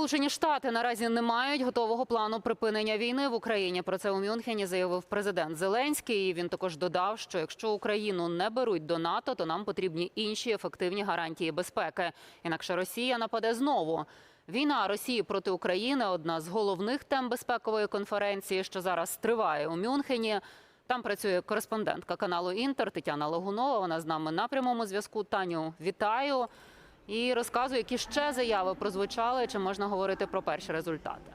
Сполучені Штати наразі не мають готового плану припинення війни в Україні. Про це у Мюнхені заявив президент Зеленський. Він також додав, що якщо Україну не беруть до НАТО, то нам потрібні інші ефективні гарантії безпеки. Інакше Росія нападе знову. Війна Росії проти України одна з головних тем безпекової конференції, що зараз триває у Мюнхені. Там працює кореспондентка каналу Інтер Тетяна Логунова. Вона з нами на прямому зв'язку. Таню, вітаю і розказує, які ще заяви прозвучали, чи можна говорити про перші результати.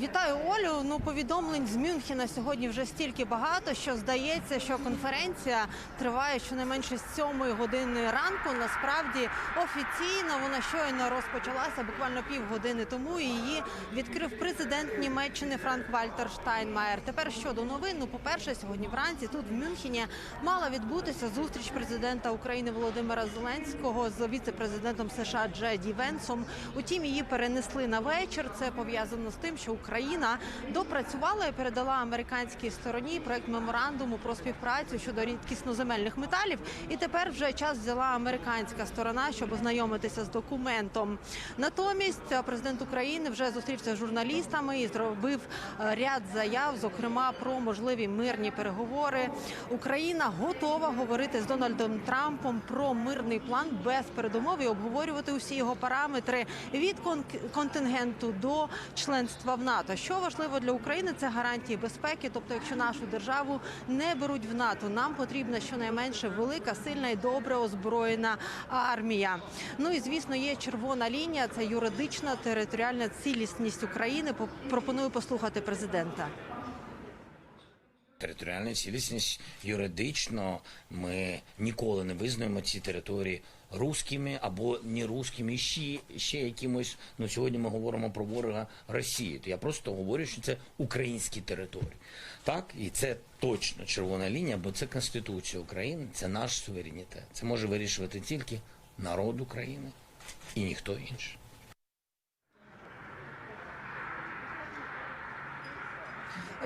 Вітаю Олю. Ну повідомлень з Мюнхена сьогодні вже стільки багато, що здається, що конференція триває щонайменше з сьомої години ранку. Насправді офіційно вона щойно розпочалася буквально півгодини тому. Її відкрив президент Німеччини Франк Вальтер Штайнмаєр. Тепер щодо новин, ну, по-перше, сьогодні вранці тут в Мюнхені мала відбутися зустріч президента України Володимира Зеленського з віце-президентом США Джеді Венсом. Утім, її перенесли на вечір. Це пов'язано з тим, що Україна допрацювала і передала американській стороні проект меморандуму про співпрацю щодо рідкісноземельних металів. І тепер вже час взяла американська сторона, щоб ознайомитися з документом. Натомість е, президент України вже зустрівся з журналістами і зробив е, ряд заяв, зокрема про можливі мирні переговори. Україна готова говорити з Дональдом Трампом про мирний план без передумов і обговорювати усі його параметри від кон- контингенту до членства в НАТО. Що важливо для України, це гарантії безпеки. Тобто, якщо нашу державу не беруть в НАТО, нам потрібна щонайменше велика, сильна і добре озброєна армія. Ну і звісно, є червона лінія. Це юридична територіальна цілісність України. По- Пропоную послухати президента. Територіальна цілісність юридично ми ніколи не визнаємо ці території руськими або не руськими, ще, ще якимось. Ну сьогодні ми говоримо про ворога Росії. То я просто говорю, що це українські території. Так, і це точно червона лінія, бо це Конституція України, це наш суверенітет. Це може вирішувати тільки народ України і ніхто інший.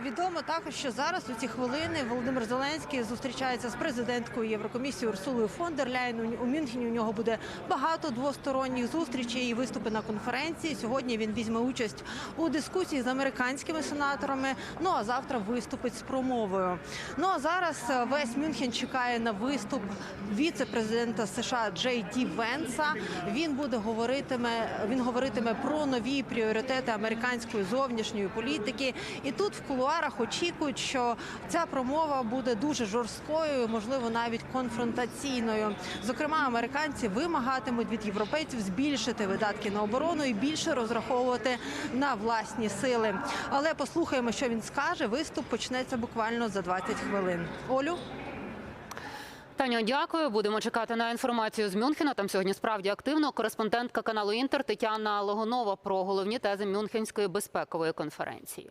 Відомо також, що зараз у ці хвилини Володимир Зеленський зустрічається з президенткою Єврокомісії Урсулою фон дер Ляйн. У- Мюнхені у нього буде багато двосторонніх зустрічей і виступи на конференції. Сьогодні він візьме участь у дискусії з американськими сенаторами. Ну а завтра виступить з промовою. Ну а зараз е, весь Мюнхен чекає на виступ віце-президента США Джей Ді Венса. Він буде говоритиме. Він говоритиме про нові пріоритети американської зовнішньої політики. І тут в кулуарах очікують, що ця промова буде дуже жорсткою, можливо, навіть конфронтаційною. Зокрема, американці вимагатимуть від європейців збільшити видатки на оборону і більше розраховувати на власні сили. Але послухаємо, що він скаже. Виступ почнеться буквально за 20 хвилин. Олю. Таню, дякую. Будемо чекати на інформацію з Мюнхена. Там сьогодні справді активно. Кореспондентка каналу Інтер Тетяна Логунова про головні тези Мюнхенської безпекової конференції.